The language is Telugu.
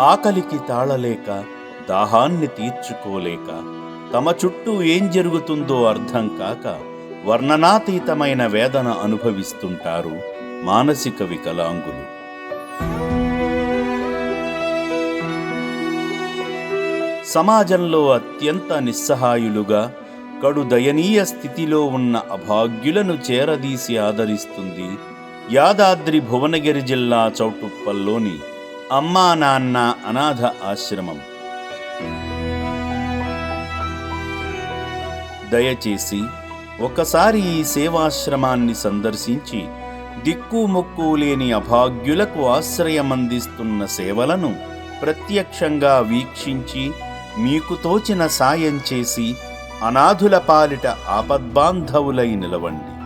ఆకలికి తాళలేక దాహాన్ని తీర్చుకోలేక తమ చుట్టూ ఏం జరుగుతుందో అర్థం కాక వర్ణనాతీతమైన వేదన అనుభవిస్తుంటారు మానసిక వికలాంగులు. సమాజంలో అత్యంత నిస్సహాయులుగా కడు దయనీయ స్థితిలో ఉన్న అభాగ్యులను చేరదీసి ఆదరిస్తుంది యాదాద్రి భువనగిరి జిల్లా చౌటుప్పల్లోని అమ్మా నాన్న అనాథ ఆశ్రమం. దయచేసి ఒకసారి ఈ సేవాశ్రమాన్ని సందర్శించి దిక్కు మొక్కు లేని అభాగ్యులకు ఆశ్రయమందిస్తున్న సేవలను ప్రత్యక్షంగా వీక్షించి మీకు తోచిన సాయం చేసి అనాథుల పాలిట ఆపద్బాంధవులై నిలవండి.